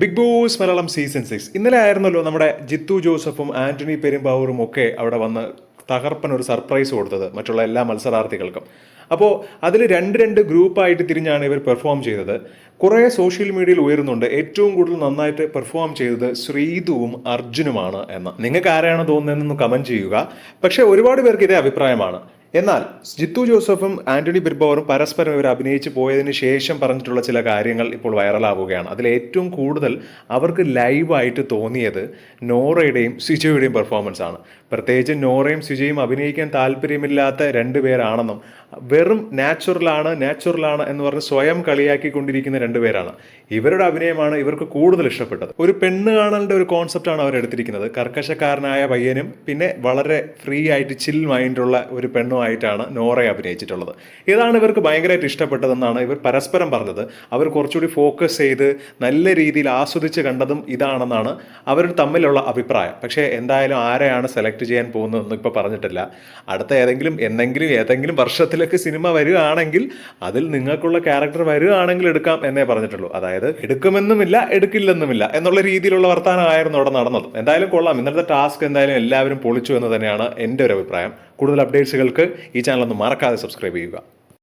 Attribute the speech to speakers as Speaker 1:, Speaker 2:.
Speaker 1: Bigg Boss Malayalam season six ഇന്നലെ ആയിരുന്നല്ലോ നമ്മുടെ ജിത്തു ജോസഫും ആന്റണി പെരുമ്പാവൂറും ഒക്കെ അവിടെ വന്ന് തകർപ്പൻ ഒരു സർപ്രൈസ് കൊടുത്തത് മറ്റുള്ള എല്ലാ മത്സരാർത്ഥികൾക്കും. അപ്പോൾ അതിൽ രണ്ട് രണ്ട് ഗ്രൂപ്പായിട്ട് തിരിഞ്ഞാണ് ഇവർ പെർഫോം ചെയ്തത്. കുറേ സോഷ്യൽ മീഡിയയിൽ ഉയരുന്നുണ്ട്. ഏറ്റവും കൂടുതൽ നന്നായിട്ട് പെർഫോം ചെയ്തത് ശ്രീതുവും അർജുനുമാണ് എന്ന്. നിങ്ങൾക്ക് ആരാണ് തോന്നുന്നതെന്ന് കമന്റ് ചെയ്യുക. പക്ഷേ ഒരുപാട് പേർക്ക് ഇതേ അഭിപ്രായമാണ്. എന്നാൽ ജിത്തു ജോസഫും ആന്റണി ബിർബോറും പരസ്പരം ഇവർ അഭിനയിച്ച് പോയതിന് ശേഷം പറഞ്ഞിട്ടുള്ള ചില കാര്യങ്ങൾ ഇപ്പോൾ വൈറലാവുകയാണ്. അതിൽ ഏറ്റവും കൂടുതൽ അവർക്ക് ലൈവായിട്ട് തോന്നിയത് നോറയുടെയും സിജയുടെയും പെർഫോമൻസ് ആണ്. പ്രത്യേകിച്ച് നോറയും സിജയും അഭിനയിക്കാൻ താല്പര്യമില്ലാത്ത രണ്ടുപേരാണെന്നും വെറും നാച്ചുറലാണ് നാച്ചുറലാണ് എന്ന് പറഞ്ഞ് സ്വയം കളിയാക്കിക്കൊണ്ടിരിക്കുന്ന രണ്ടുപേരാണ് ഇവരുടെ അഭിനയമാണ് ഇവർക്ക് കൂടുതൽ ഇഷ്ടപ്പെട്ടത്. ഒരു പെണ്ണ് കാണലിന്റെ ഒരു കോൺസെപ്റ്റാണ് അവർ എടുത്തിരിക്കുന്നത്. കർക്കശക്കാരനായ പയ്യനും പിന്നെ വളരെ ഫ്രീ ആയിട്ട് ചിൽ മൈൻഡുള്ള ഒരു പെണ്ണുമായിട്ടാണ് നോറയെ അഭിനയിച്ചിട്ടുള്ളത്. ഇതാണ് ഇവർക്ക് ഭയങ്കരമായിട്ട് ഇഷ്ടപ്പെട്ടതെന്നാണ് ഇവർ പരസ്പരം പറഞ്ഞത്. അവർ കുറച്ചുകൂടി ഫോക്കസ് ചെയ്ത് നല്ല രീതിയിൽ ആസ്വദിച്ച് കണ്ടതും ഇതാണെന്നാണ് അവർ തമ്മിലുള്ള അഭിപ്രായം. പക്ഷേ എന്തായാലും ആരെയാണ് സെലക്ട് ചെയ്യാൻ പോകുന്നതെന്ന് ഇപ്പോൾ പറഞ്ഞിട്ടില്ല. അടുത്ത ഏതെങ്കിലും എന്തെങ്കിലും ഏതെങ്കിലും വർഷത്തിലൊക്കെ സിനിമ വരികയാണെങ്കിൽ അതിൽ നിങ്ങൾക്കുള്ള ക്യാരക്ടർ വരികയാണെങ്കിൽ എടുക്കാം എന്നേ പറഞ്ഞിട്ടുള്ളൂ. അതായത് എടുക്കുമെന്നുമില്ല എടുക്കില്ലെന്നുമില്ല എന്നുള്ള രീതിയിലുള്ള വർത്തമാനമായിരുന്നു അവിടെ നടന്നത്. എന്തായാലും കൊള്ളാം. ഇന്നത്തെ ടാസ്ക് എന്തായാലും എല്ലാവരും പൊളിച്ചു എന്ന് തന്നെയാണ് എന്റെ ഒരു അഭിപ്രായം. കൂടുതൽ അപ്ഡേറ്റ്സുകൾക്ക് ഈ ചാനൽ ഒന്ന് മറക്കാതെ സബ്സ്ക്രൈബ് ചെയ്യുക.